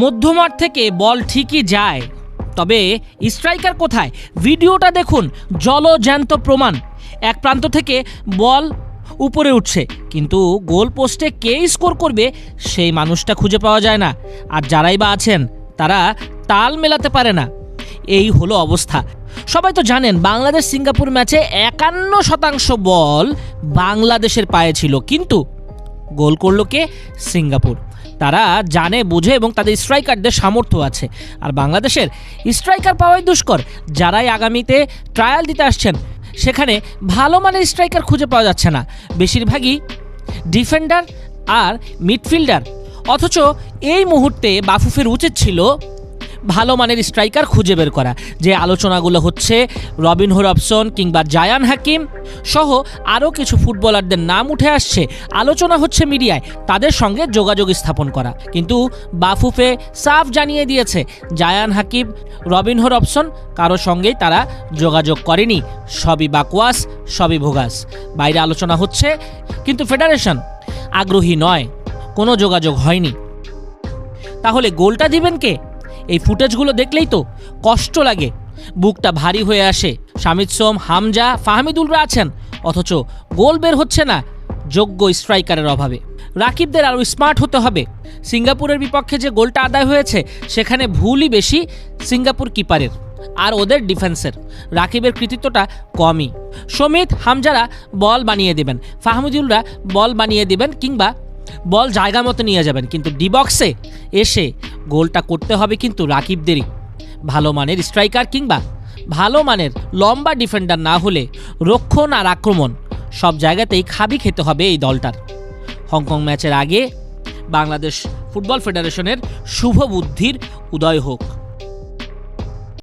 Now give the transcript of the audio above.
মধ্যমাঠ থেকে বল ঠিকই যায়। তবে স্ট্রাইকার কোথায়? ভিডিওটা দেখুন, জলজ্যান্ত প্রমাণ। এক প্রান্ত থেকে বল উপরে উঠছে, কিন্তু গোল পোস্টে কে স্কোর করবে সেই মানুষটা খুঁজে পাওয়া যায় না। আর যারাই বা আছেন, তারা তাল মেলাতে পারে না। এই হলো অবস্থা। সবাই তো জানেন বাংলাদেশ সিঙ্গাপুর ম্যাচে একান্ন শতাংশ বল বাংলাদেশের পায়ে ছিল। কিন্তু গোল করল কে? সিঙ্গাপুর। তারা জানে, বুঝে এবং তাদের স্ট্রাইকারদের সামর্থ্য আছে। আর বাংলাদেশের স্ট্রাইকার পাওয়াই দুষ্কর। যারাই আগামীতে ট্রায়াল দিতে আসছেন, সেখানে ভালো মানের স্ট্রাইকার খুঁজে পাওয়া যাচ্ছে না। বেশিরভাগই ডিফেন্ডার আর মিডফিল্ডার। অথচ এই মুহূর্তে বাফুফের উচিত ছিল ভালো মানের স্ট্রাইকার খুঁজে বের করা, যে আলোচনাগুলো হচ্ছে রবিন রবসন কিংবা জায়ান হাকিম সহ আরও কিছু ফুটবলারদের নাম উঠে আসছে। আলোচনা হচ্ছে মিডিয়ায়, তাদের সঙ্গে যোগাযোগ স্থাপন করা। কিন্তু বাফুফে সাফ জানিয়ে দিয়েছে, জায়ান হাকিম, রবিন রবসন কারও সঙ্গেই তারা যোগাযোগ করেনি। সবই বাকওয়াস সবই ভোগাস। বাইরে আলোচনা হচ্ছে, কিন্তু ফেডারেশন আগ্রহী নয়, কোনো যোগাযোগ হয়নি। তাহলে গোলটা দিবেন কে? এই ফুটেজগুলো দেখলেই তো কষ্ট লাগে। বুকটা ভারী হয়ে আসে। শামিদ সোম, হামজা, ফাহমিদুলরা আছেন, অথচ গোল বের হচ্ছে না যোগ্য স্ট্রাইকারের অভাবে। রাকিবদের আরও স্মার্ট হতে হবে। সিঙ্গাপুরের বিপক্ষে যে গোলটা আদায় হয়েছে, সেখানে ভুলই বেশি সিঙ্গাপুর কিপারের আর ওদের ডিফেন্সের। রাকিবের কৃতিত্বটা কমই। সমিত, হামজারা বল বানিয়ে দেবেন। ফাহমিদুলরা বল বানিয়ে দেবেন কিংবা বল জায়গা মতো নিয়ে যাবেন। কিন্তু ডি বক্সে এসে গোলটা করতে হবে কিন্তু রাকিবদেরই। ভালো মানের স্ট্রাইকার কিংবা ভালো মানের লম্বা ডিফেন্ডার না হলে রক্ষণ আর আক্রমণ সব জায়গাতেই খাবি খেতে হবে এই দলটার। হংকং ম্যাচের আগে বাংলাদেশ ফুটবল ফেডারেশনের শুভ বুদ্ধির উদয় হোক।